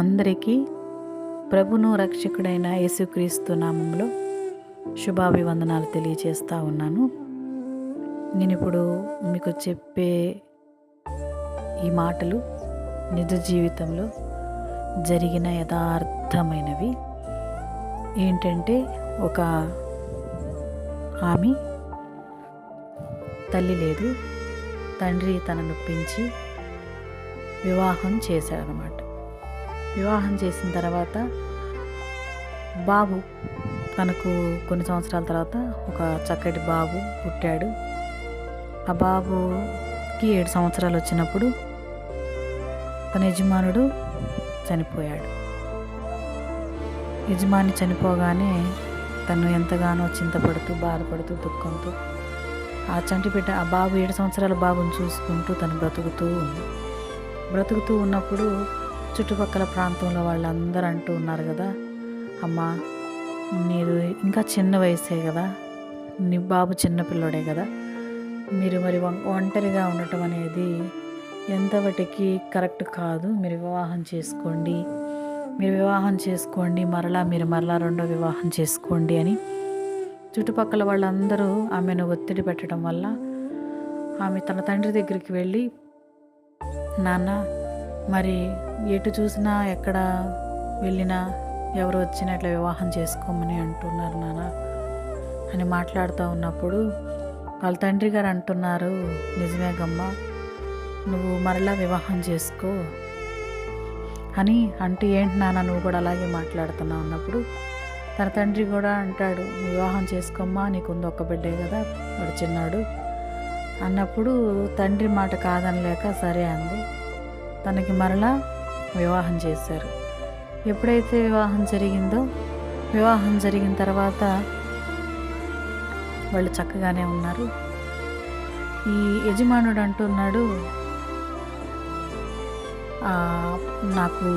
అందరికీ ప్రభును రక్షకుడైన యేసుక్రీస్తు నామంలో శుభాభివందనాలు తెలియజేస్తూ ఉన్నాను. నేను ఇప్పుడు మీకు చెప్పే ఈ మాటలు నిజ జీవితంలో జరిగిన యథార్థమైనవి. ఏంటంటే ఒక ఆమె తల్లి లేదు తండ్రి తనను పెంచి వివాహం చేశాడనమాట. వివాహం చేసిన తర్వాత బాబు తనకు కొన్ని సంవత్సరాల తర్వాత ఒక చక్కటి బాబు పుట్టాడు. ఆ బాబుకి ఏడు సంవత్సరాలు వచ్చినప్పుడు తన యజమానుడు చనిపోయాడు. యజమాని చనిపోగానే తను ఎంతగానో చింతపడుతూ బాధపడుతూ దుఃఖంతో ఆ చంటి బిడ్డ ఆ బాబు ఏడు సంవత్సరాల బాబుని చూసుకుంటూ తను బ్రతుకుతూ ఉంది. బ్రతుకుతూ ఉన్నప్పుడు చుట్టుపక్కల ప్రాంతంలో వాళ్ళందరూ అంటూ ఉన్నారు కదా. అమ్మా మీరు ఇంకా చిన్న వయసే కదా. నీ బాబు చిన్నపిల్లడే కదా. మీరు మరి వం- ఒంటరిగా ఉండటం అనేది ఎంతవటికి కరెక్ట్ కాదు. మీరు వివాహం చేసుకోండి. మీరు వివాహం చేసుకోండి. మరలా మీరు మరలా రెండో వివాహం చేసుకోండి అని చుట్టుపక్కల వాళ్ళందరూ ఆమెను ఒత్తిడి పెట్టడం వల్ల ఆమె తన తండ్రి దగ్గరికి వెళ్ళి నాన్న మరి ఎటు చూసినా ఎక్కడ వెళ్ళినా ఎవరు వచ్చినా ఇట్లా వివాహం చేసుకోమని అంటున్నారు నాన్న. అని మాట్లాడుతూ ఉన్నప్పుడు వాళ్ళ తండ్రి గారు అంటున్నారు నిజమే గమ్మ నువ్వు మరలా వివాహం చేసుకో అని అంటే ఏంటి నాన్న నువ్వు కూడా అలాగే మాట్లాడుతున్నావు అన్నప్పుడు తన తండ్రి కూడా అంటాడు "నువ్వు వివాహం చేసుకోమ్మా నీకుంది ఒక్క బిడ్డే కదా వాడు చిన్నాడు అన్నప్పుడు తండ్రి మాట కాదనలేక సరే అంది. తనకి మరలా వివాహం చేశారు. ఎప్పుడైతే వివాహం జరిగిందో వివాహం జరిగిన తర్వాత వాళ్ళు చక్కగానే ఉన్నారు. ఈ యజమానుడు అంటున్నాడు నాకు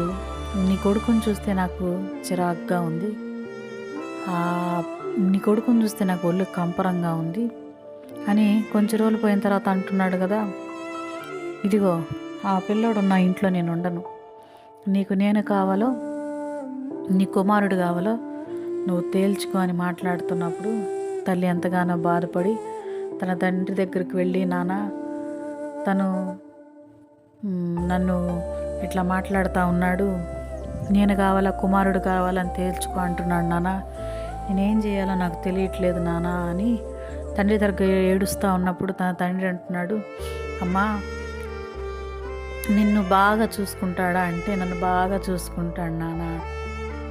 నీ కొడుకుని చూస్తే నాకు చిరాగ్గా ఉంది. నీ కొడుకుని చూస్తే నాకు ఒళ్ళు కంపరంగా ఉంది అని కొంచెం రోజులు పోయిన తర్వాత అంటున్నాడు కదా. ఇదిగో ఆ పిల్లోడు నా ఇంట్లో నేను ఉండను. నీకు నేను కావాలో నీ కుమారుడు కావాలో నువ్వు తేల్చుకో అని మాట్లాడుతున్నప్పుడు తల్లి ఎంతగానో బాధపడి తన తండ్రి దగ్గరికి వెళ్ళి నాన్న తను నన్ను ఇట్లా మాట్లాడుతూ ఉన్నాడు. నేను కావాలా కుమారుడు కావాలని తేల్చుకో అంటున్నాడు నాన్న. నేనేం చేయాలో నాకు తెలియట్లేదు నాన్న అని తండ్రి దగ్గర ఏడుస్తూ ఉన్నప్పుడు తన తండ్రి అంటున్నాడు అమ్మా నిన్ను బాగా చూసుకుంటాడా అంటే నన్ను బాగా చూసుకుంటాడు నాన్న.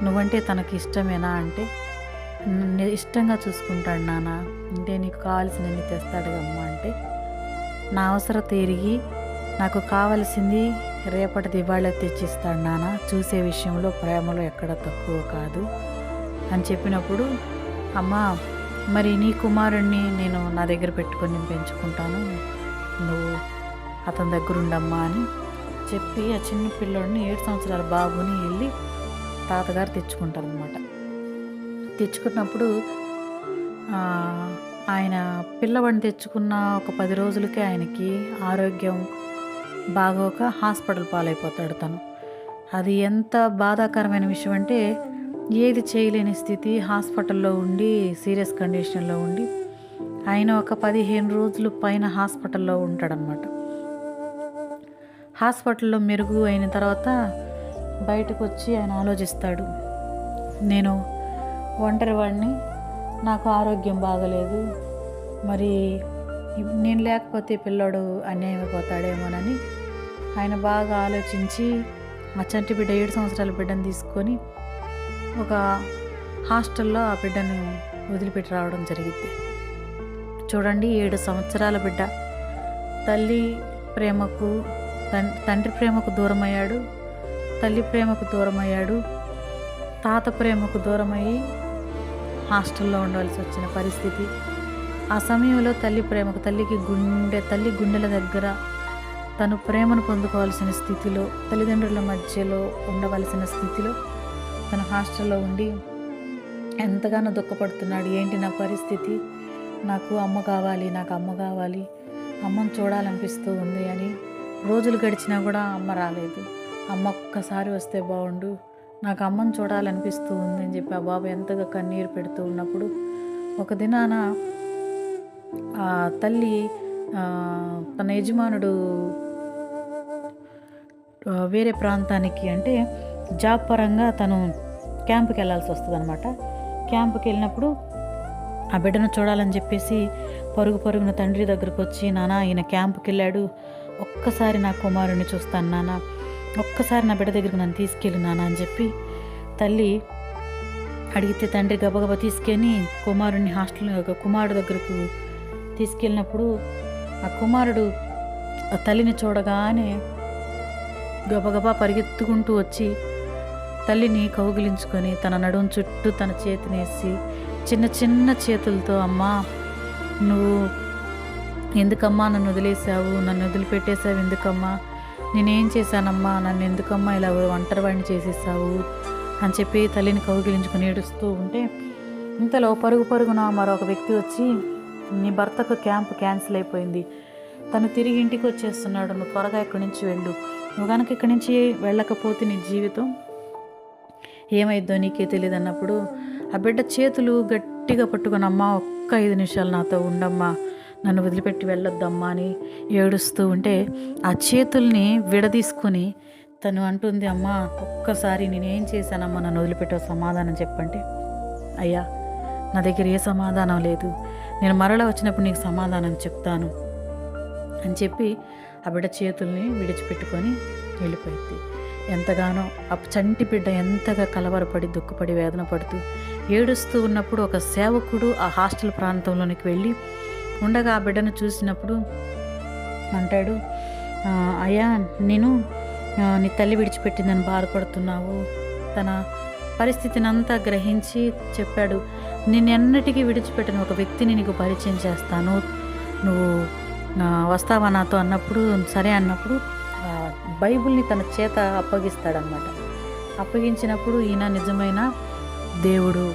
నువ్వంటే తనకి ఇష్టమేనా అంటే "నన్ను ఇష్టంగా చూసుకుంటాడు నాన్న. అంటే నీకు కావాల్సినవి తెస్తాడు అమ్మ అంటే నా అవసరం తిరిగి నాకు కావలసింది రేపటి దివాళ తెచ్చిస్తాడు నాన్న. చూసే విషయంలో ప్రేమలో ఎక్కడ తక్కువ కాదు అని చెప్పినప్పుడు అమ్మా మరి నీ కుమారుణ్ణి నేను నా దగ్గర పెట్టుకొని పెంచుకుంటాను. నువ్వు అతని దగ్గర ఉండమ్మా అని చెప్పి ఆ చిన్న పిల్లోడిని ఏడు సంవత్సరాల బాబుని వెళ్ళి తాతగారు తెచ్చుకుంటారు అనమాట తెచ్చుకున్నప్పుడు ఆయన పిల్లవాడిని తెచ్చుకున్న ఒక పది రోజులకే ఆయనకి ఆరోగ్యం బాగోక హాస్పిటల్ పాలైపోతాడు తను. అది ఎంత బాధాకరమైన విషయం అంటే ఏది చేయలేని స్థితి హాస్పిటల్లో ఉండి సీరియస్ కండిషన్లో ఉండి ఆయన ఒక పదిహేను రోజులు పైన హాస్పిటల్లో ఉంటాడనమాట హాస్పిటల్లో మెరుగు అయిన తర్వాత బయటకు వచ్చి ఆయన ఆలోచిస్తాడు. నేను ఒంటరి వాడిని నాకు ఆరోగ్యం బాగలేదు మరి నేను లేకపోతే పిల్లోడు అన్యాయం అయిపోతాడేమోనని ఆయన బాగా ఆలోచించి మా చంటి బిడ్డ ఏడు సంవత్సరాల బిడ్డను తీసుకొని ఒక హాస్టల్లో ఆ బిడ్డను వదిలిపెట్టి రావడం జరిగింది. చూడండి ఏడు సంవత్సరాల బిడ్డ తల్లి ప్రేమకు తండ్రి ప్రేమకు దూరమయ్యాడు తల్లి ప్రేమకు దూరమయ్యాడు తాత ప్రేమకు దూరమయ్యి హాస్టల్లో ఉండవలసి వచ్చిన పరిస్థితి. ఆ సమయంలో తల్లి ప్రేమకు తల్లికి గుండె తల్లి గుండెల దగ్గర తను ప్రేమను పొందుకోవాల్సిన స్థితిలో తల్లిదండ్రుల మధ్యలో ఉండవలసిన స్థితిలో తను హాస్టల్లో ఉండి ఎంతగానో దుఃఖపడుతున్నాడు. ఏంటి నా పరిస్థితి? నాకు అమ్మ కావాలి నాకు అమ్మ కావాలి అమ్మను చూడాలనిపిస్తూ ఉంది అని రోజులు గడిచినా కూడా అమ్మ రాలేదు. అమ్మ ఒక్కసారి వస్తే బాగుండు నాకు అమ్మని చూడాలనిపిస్తూ ఉంది అని చెప్పి ఆ బాబు ఎంతగా కన్నీరు పెడుతూ ఉన్నప్పుడు ఒక దినాన ఆ తల్లి తన యజమానుడు వేరే ప్రాంతానికి అంటే జాబ్ పరంగా తను క్యాంప్కి వెళ్ళాల్సి వస్తుంది అనమాట క్యాంప్కి వెళ్ళినప్పుడు ఆ బిడ్డను చూడాలని చెప్పేసి పరుగు పరుగున తండ్రి దగ్గరకు వచ్చి నానా ఈయన క్యాంప్కి వెళ్ళాడు. ఒక్కసారి నా కుమారుని చూస్తాను నాన్న ఒక్కసారి నా బిడ్డ దగ్గరికి నన్ను తీసుకెళ్ళి నాన్న అని చెప్పి తల్లి అడిగితే తండ్రి గబగబా తీసుకెళ్ళి కుమారుడిని హాస్టల్ కుమారుడు దగ్గరకు తీసుకెళ్ళినప్పుడు ఆ కుమారుడు ఆ తల్లిని చూడగానే గబగబా పరిగెత్తుకుంటూ వచ్చి తల్లిని కౌగిలించుకొని తన నడుము చుట్టూ తన చేతినేసి చిన్న చిన్న చేతులతో అమ్మా నువ్వు ఎందుకమ్మా నన్ను వదిలేసావు నన్ను వదిలిపెట్టేశావు ఎందుకమ్మా? నేనేం చేశానమ్మా? నన్ను ఎందుకమ్మా ఇలా ఒంటరి వాడిని చేసేసావు అని చెప్పి తల్లిని కౌగిలించుకొని ఏడుస్తూ ఉంటే ఇంతలో పరుగు పరుగున మరొక వ్యక్తి వచ్చి నీ భర్తకు క్యాంప్ క్యాన్సిల్ అయిపోయింది. తను తిరిగి ఇంటికి వచ్చేస్తున్నాడు. నువ్వు త్వరగా ఇక్కడి నుంచి వెళ్ళు. నువ్వు కనుక ఇక్కడి నుంచి వెళ్ళకపోతే నీ జీవితం ఏమైద్దో నీకే తెలియదు అన్నప్పుడు ఆ బిడ్డ చేతులు గట్టిగా పట్టుకుని అమ్మ ఒక్క ఐదు నిమిషాలు నాతో ఉండమ్మా. నన్ను వదిలిపెట్టి వెళ్ళొద్దమ్మా అని ఏడుస్తూ ఉంటే ఆ చేతుల్ని విడదీసుకొని తను అంటుంది అమ్మా ఒక్కసారి నేనేం చేశానమ్మా నన్ను వదిలిపెట్టే సమాధానం చెప్పంటే? అయ్యా నా దగ్గర ఏ సమాధానం లేదు. నేను మరలా వచ్చినప్పుడు నీకు సమాధానం చెప్తాను. అని చెప్పి ఆ బిడ్డ చేతుల్ని విడిచిపెట్టుకొని వెళ్ళిపోయింది. ఎంతగానో ఆ చంటి బిడ్డ ఎంతగా కలవరపడి దుఃఖపడి వేదన పడుతూ ఏడుస్తూ ఉన్నప్పుడు ఒక సేవకుడు ఆ హాస్టల్ ప్రాంతంలోనికి వెళ్ళి ఉండగా ఆ బిడ్డను చూసినప్పుడు అంటాడు అయ్యా నేను నీ తల్లి విడిచిపెట్టిందని బాధపడుతున్నావు. తన పరిస్థితిని అంతా గ్రహించి చెప్పాడు నిన్నెన్నటికీ విడిచిపెట్టిన ఒక వ్యక్తిని నీకు పరిచయం చేస్తాను. నువ్వు వస్తావా నాతో? అన్నప్పుడు సరే అన్నప్పుడు బైబిల్ని తన చేత అప్పగిస్తాడనమాట అప్పగించినప్పుడు ఈయన నిజమైన దేవుడు.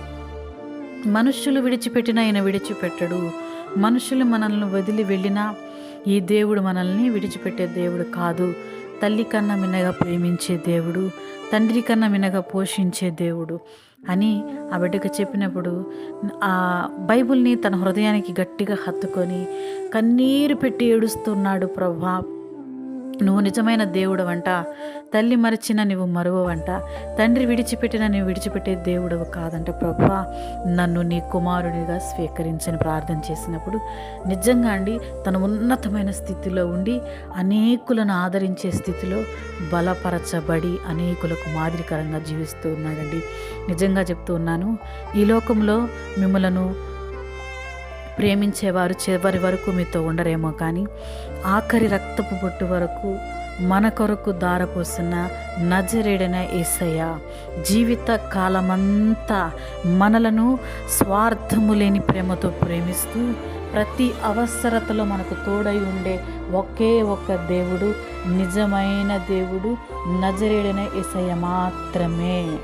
మనుష్యులు విడిచిపెట్టిన ఆయన విడిచిపెట్టడు. మనుషులు మనల్ని వదిలి వెళ్ళినా ఈ దేవుడు మనల్ని విడిచిపెట్టే దేవుడు కాదు. తల్లి కన్నా మినగా ప్రేమించే దేవుడు తండ్రి కన్నా మినగా పోషించే దేవుడు అని ఆ బిడ్డకు చెప్పినప్పుడు ఆ బైబిల్ని తన హృదయానికి గట్టిగా హత్తుకొని కన్నీరు పెట్టి ఏడుస్తున్నాడు ప్రభా. నువ్వు నిజమైన దేవుడవంట తల్లి మరిచిన నువ్వు మరువవంట తండ్రి విడిచిపెట్టిన నువ్వు విడిచిపెట్టే దేవుడవు కాదంట ప్రభా. నన్ను నీ కుమారుడిగా స్వీకరించని ప్రార్థన చేసినప్పుడు నిజంగా అండి తన ఉన్నతమైన స్థితిలో ఉండి అనేకులను ఆదరించే స్థితిలో బలపరచబడి అనేకులకు మాదిరికరంగా జీవిస్తూ ఉన్నాడండి. నిజంగా చెప్తూ ఉన్నాను ఈ లోకంలో మిమ్మలను ప్రేమించేవారు చివరి వరకు మీతో ఉండరేమో కానీ ఆఖరి రక్తపు బొట్టు వరకు మన కొరకు దారపోసిన నజరేడన ఏసయ్య జీవిత కాలమంతా మనలను స్వార్థము లేని ప్రేమతో ప్రేమిస్తూ ప్రతి అవసరతలో మనకు తోడై ఉండే ఒకే ఒక్క దేవుడు నిజమైన దేవుడు నజరేడన ఏసయ్య మాత్రమే.